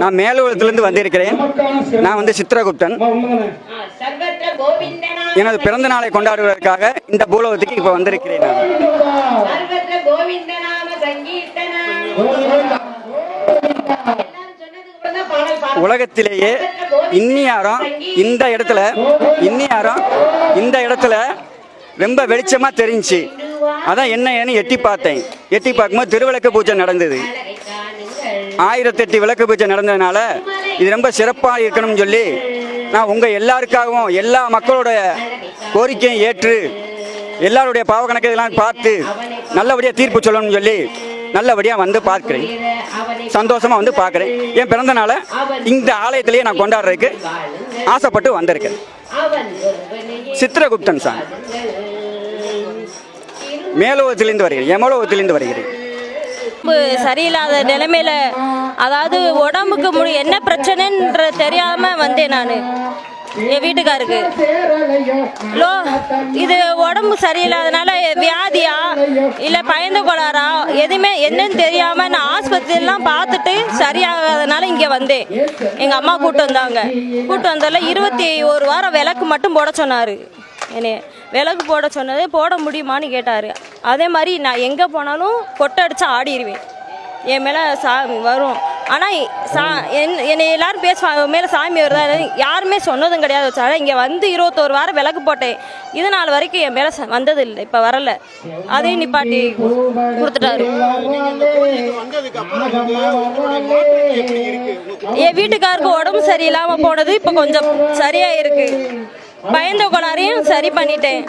நான் மேலுலகத்திலிருந்து வந்திருக்கிறேன். நான் வந்து சித்ரகுப்தன் எனது பிறந்த நாளை கொண்டாடுவதற்காக இந்த பூலோகத்துக்கு இப்போ வந்திருக்கிறேன். உலகத்திலேயே இன்னியாரம் இந்த இடத்துல இன்னியாரம் இந்த இடத்துல ரொம்ப வெளிச்சமா தெரிஞ்சுச்சு அதான் என்ன ஏன்னு எட்டி பார்த்தேன். எட்டி பார்க்கும்போது திருவிளக்கு பூஜை நடந்தது. ஆயிரத்தெட்டு விளக்கு பூஜை நடந்ததுனால இது ரொம்ப சிறப்பாக இருக்கணும்னு சொல்லி நான் உங்கள் எல்லாருக்காகவும் எல்லா மக்களோட கோரிக்கையும் ஏற்று எல்லாருடைய பாவ கணக்கு இதெல்லாம் பார்த்து நல்லபடியாக தீர்ப்பு சொல்லணும்னு சொல்லி நல்லபடியாக வந்து பார்க்குறேன். சந்தோஷமாக வந்து பார்க்குறேன். என் பிறந்த நாளை இந்த ஆலயத்திலேயே நான் கொண்டாடுறதுக்கு ஆசைப்பட்டு வந்திருக்கேன். சித்திரகுப்தன் சார். மேலோகத்திலிருந்து வருகிறேன் எமலோகத்திலிருந்து வருகிறேன் உடம்பு சரியில்லாத நிலைமையில அதாவது உடம்புக்கு முடி என்ன பிரச்சனைன்ற தெரியாம வந்தேன் நான். என் வீட்டுக்காருக்கு. லோ இது உடம்பு சரியில்லாதனால வியாதியா இல்லை பயந்த கொள்ளாரா எதுவுமே என்னன்னு தெரியாம நான் ஆஸ்பத்திரிலாம் பார்த்துட்டு சரியாகாதனால இங்கே வந்தேன். எங்கள் அம்மா கூட்டு வந்தாங்க. கூட்டு வந்தால இருபத்தி ஒரு வாரம் விளக்கு மட்டும் போட சொன்னார். என்னைய. விளக்கு போட சொன்னது போட முடியுமான்னு கேட்டார். அதே மாதிரி நான் எங்கே போனாலும் கொட்டை அடித்தா ஆடிடுவேன் என் மேலே சா வரும். ஆனால் சா என் என்னை எல்லாரும் பேசுவாங்க மேலே சாமி வருதா யாருமே சொன்னதும் கிடையாது. சார் இங்கே வந்து இருபத்தோரு வாரம் விளக்கு போட்டேன். இது நாள் வரைக்கும் என் மேலே வந்தது இல்லை இப்போ வரல. அதையும் நிப்பாட்டி கொடுத்துட்டாரு. என் வீட்டுக்காருக்கு உடம்பு சரியில்லாமல் போனது இப்போ கொஞ்சம் சரியாக இருக்குது பயந்த கோளாறையும் சரி பண்ணிட்டேன்.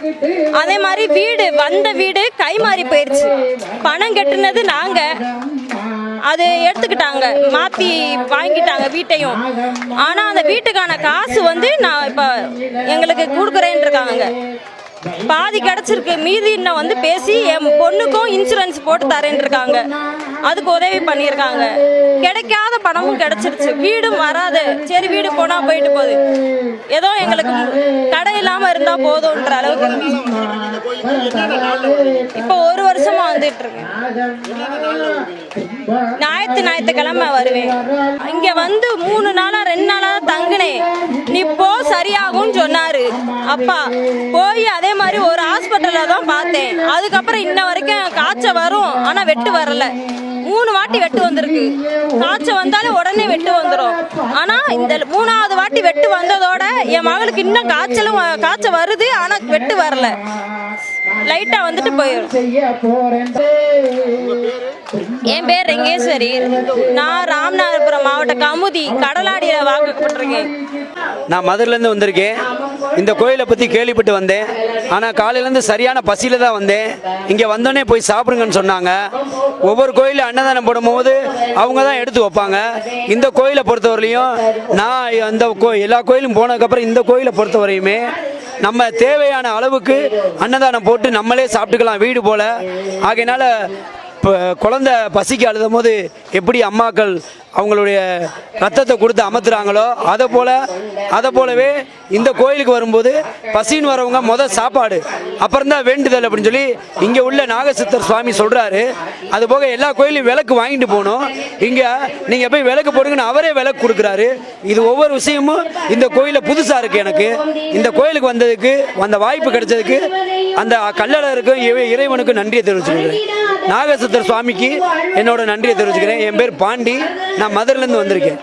அதே மாதிரி வீடு வந்த வீடு கை மாறி போயிடுச்சு பணம் கட்டுனது நாங்க. அது எடுத்துக்கிட்டாங்க. மாத்தி வாங்கிட்டாங்க வீட்டையும். ஆனா அந்த வீட்டுக்கான காசு வந்து நான் இப்ப எங்களுக்கு கொடுக்குறேன் இருக்காங்க பாதி கிடைச்சிருக்கு. மீதி இன்னும் வந்து பேசி என் பொண்ணுக்கும் இன்சூரன்ஸ் போட்டு தரேன் இருக்காங்க அதுக்கு உதவி பண்ணியிருக்காங்க. கிடைக்காத பணமும் கிடைச்சிருச்சு. வீடும் வராது. சரி வீடு போனால் போயிட்டு போகுது. ஏதோ எங்களுக்கு கடை இல்லாமல் இருந்தால் போதும்ன்ற அளவுக்கு இப்போ ஒரு வருஷமா வந்துட்டு இருக்கேன் ஞாயிற்று ஞாயிற்றுக்கிழமை வருவேன். இங்கே வந்து மூணு நாளாக ரெண்டு நாளாக தங்கினேன். நீ போ சரியாகும்னு சொன்னாரு. அப்பா போய் அதே மாதிரி ஒரு ஹாஸ்பிட்டலில் தான் பார்த்தேன். அதுக்கப்புறம் இன்ன வரைக்கும் காய்ச்சல் வரும். ஆனால் வெட்டு வரலை. மூணு வாட்டி வெட்டு வந்திருக்கு. காய்ச்சல் வந்தாலும் உடனே வெட்டு வந்துடும் ஆனா இந்த மூணாவது வாட்டி வெட்டு வந்ததோட என் மகளுக்கு இன்னும் காய்ச்சலும் காய்ச்சல் வருது ஆனா வெட்டு வரல. லைட்டா வந்துட்டு போயிடும் என் பேர் ரெங்கேஸ்வரி. நான் ராமநாதபுரம் மாவட்ட கமுதி கடலாடியில் வாக்கப்பட்டிருக்கேன். நான் மதுரிலேருந்து வந்திருக்கேன். இந்த கோயிலை பற்றி கேள்விப்பட்டு வந்தேன். ஆனால் காலையிலேருந்து சரியான பசியில் தான் வந்தேன். இங்கே வந்தோடனே போய் சாப்பிடுங்கன்னு சொன்னாங்க. ஒவ்வொரு கோயிலில் அன்னதானம் போடும்போது அவங்க தான் எடுத்து வைப்பாங்க. இந்த கோயிலை பொறுத்தவரையிலையும் நான் அந்த கோ எல்லா கோயிலும் போனதுக்கப்புறம் இந்த கோயிலை பொறுத்தவரையுமே நம்ம தேவையான அளவுக்கு அன்னதானம் போட்டு நம்மளே சாப்பிட்டுக்கலாம் வீடு போல். ஆகையினால இப்போ குழந்தை பசிக்கு அழுதும் போது எப்படி அம்மாக்கள் அவங்களுடைய ரத்தத்தை கொடுத்து அமர்த்துறாங்களோ அதை போல் அதை போலவே இந்த கோயிலுக்கு வரும்போது பசின்னு வரவங்க முதல் சாப்பாடு அப்புறம் தான் வேண்டுதல் அப்படின்னு சொல்லி இங்கே உள்ள நாகசித்தர் சுவாமி சொல்கிறாரு அது போக எல்லா கோயிலையும் விளக்கு வாங்கிட்டு போகணும் இங்கே நீங்கள் போய் விளக்கு போடுங்கன்னு அவரே விளக்கு கொடுக்குறாரு. இது ஒவ்வொரு விஷயமும் இந்த கோயிலில் புதுசாக இருக்குது எனக்கு. இந்த கோயிலுக்கு வந்ததுக்கு அந்த வாய்ப்பு கிடைச்சதுக்கு அந்த கல்லழருக்கும் இறைவனுக்கும் நன்றியை தெரிவிச்சுக்கிறேன். நாகசித்தர் சுவாமிக்கு என்னோட நன்றியை தெரிவிச்சுக்கிறேன். என் பேர் பாண்டி. நான் மதுரிலேருந்து வந்திருக்கேன்.